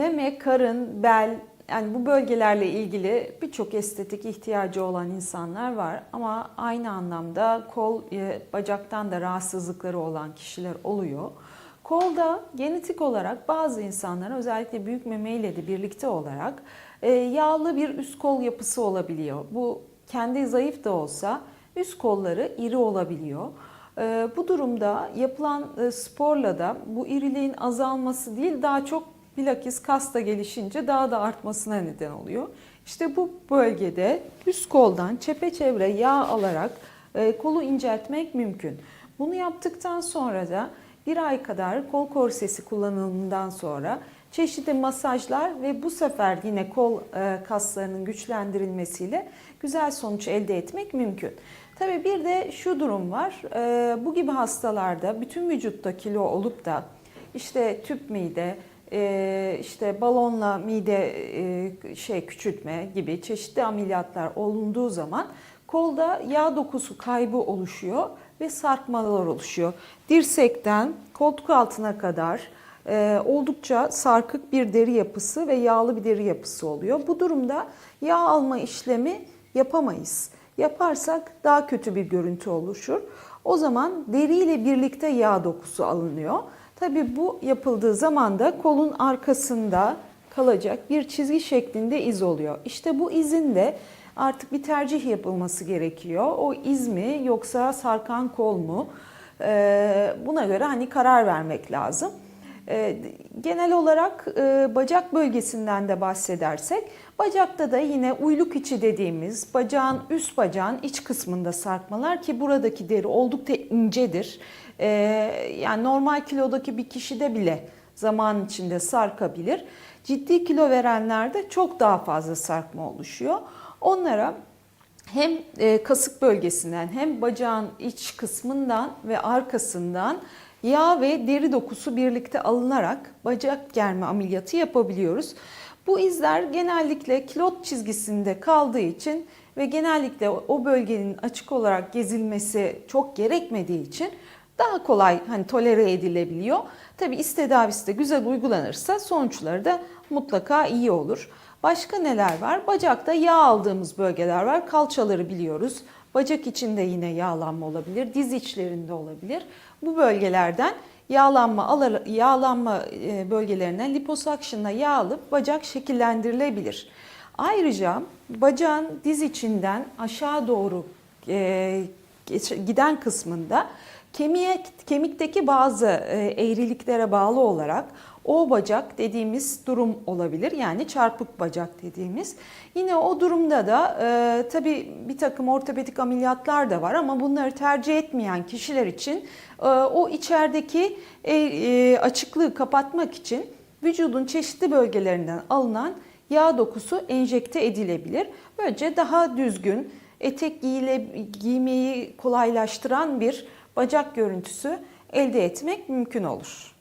meme, karın, bel yani bu bölgelerle ilgili birçok estetik ihtiyacı olan insanlar var ama aynı anlamda kol, e, bacaktan da rahatsızlıkları olan kişiler oluyor. Kolda genetik olarak bazı insanların özellikle büyük meme ile de birlikte olarak e, yağlı bir üst kol yapısı olabiliyor. Bu kendi zayıf da olsa üst kolları iri olabiliyor. E, Bu durumda yapılan sporla da bu iriliğin azalması değil daha çok bilakis kasta gelişince daha da artmasına neden oluyor. İşte bu bölgede üst koldan çepeçevre yağ alarak e, kolu inceltmek mümkün. Bunu yaptıktan sonra da bir ay kadar kol korsesi kullanımından sonra çeşitli masajlar ve bu sefer yine kol e, kaslarının güçlendirilmesiyle güzel sonuç elde etmek mümkün. Tabii bir de şu durum var. E, Bu gibi hastalarda bütün vücutta kilo olup da işte tüp mide, e, işte balonla mide e, şey küçültme gibi çeşitli ameliyatlar olunduğu zaman kolda yağ dokusu kaybı oluşuyor ve sarkmalar oluşuyor. Dirsekten koltuk altına kadar e, oldukça sarkık bir deri yapısı ve yağlı bir deri yapısı oluyor. Bu durumda yağ alma işlemi yapamayız. Yaparsak daha kötü bir görüntü oluşur. O zaman deriyle birlikte yağ dokusu alınıyor. Tabii bu yapıldığı zaman da kolun arkasında kalacak bir çizgi şeklinde iz oluyor. İşte bu izin de artık bir tercih yapılması gerekiyor. O iz mi yoksa sarkan kol mu? Ee, Buna göre hani karar vermek lazım. Ee, Genel olarak e, bacak bölgesinden de bahsedersek, bacakta da yine uyluk içi dediğimiz bacağın üst bacağın iç kısmında sarkmalar ki buradaki deri oldukça incedir. Ee, Yani normal kilodaki bir kişide bile zaman içinde sarkabilir. Ciddi kilo verenlerde çok daha fazla sarkma oluşuyor. Onlara hem e, kasık bölgesinden hem bacağın iç kısmından ve arkasından yağ ve deri dokusu birlikte alınarak bacak germe ameliyatı yapabiliyoruz. Bu izler genellikle kilot çizgisinde kaldığı için ve genellikle o bölgenin açık olarak gezilmesi çok gerekmediği için daha kolay hani tolere edilebiliyor. Tabi iz tedavisi de güzel uygulanırsa sonuçları da mutlaka iyi olur. Başka neler var? Bacakta yağ aldığımız bölgeler var. Kalçaları biliyoruz. Bacak içinde yine yağlanma olabilir, diz içlerinde olabilir. Bu bölgelerden yağlanma yağlanma e, bölgelerinden liposakşınla yağ alıp bacak şekillendirilebilir. Ayrıca bacağın diz içinden aşağı doğru e, giden kısmında kemiğe, kemikteki bazı e, eğriliklere bağlı olarak o bacak dediğimiz durum olabilir. Yani çarpık bacak dediğimiz. Yine o durumda da e, tabii bir takım ortopedik ameliyatlar da var ama bunları tercih etmeyen kişiler için e, o içerideki e, e, açıklığı kapatmak için vücudun çeşitli bölgelerinden alınan yağ dokusu enjekte edilebilir. Böylece daha düzgün, etek giyile, giymeyi kolaylaştıran bir bacak görüntüsü elde etmek mümkün olur.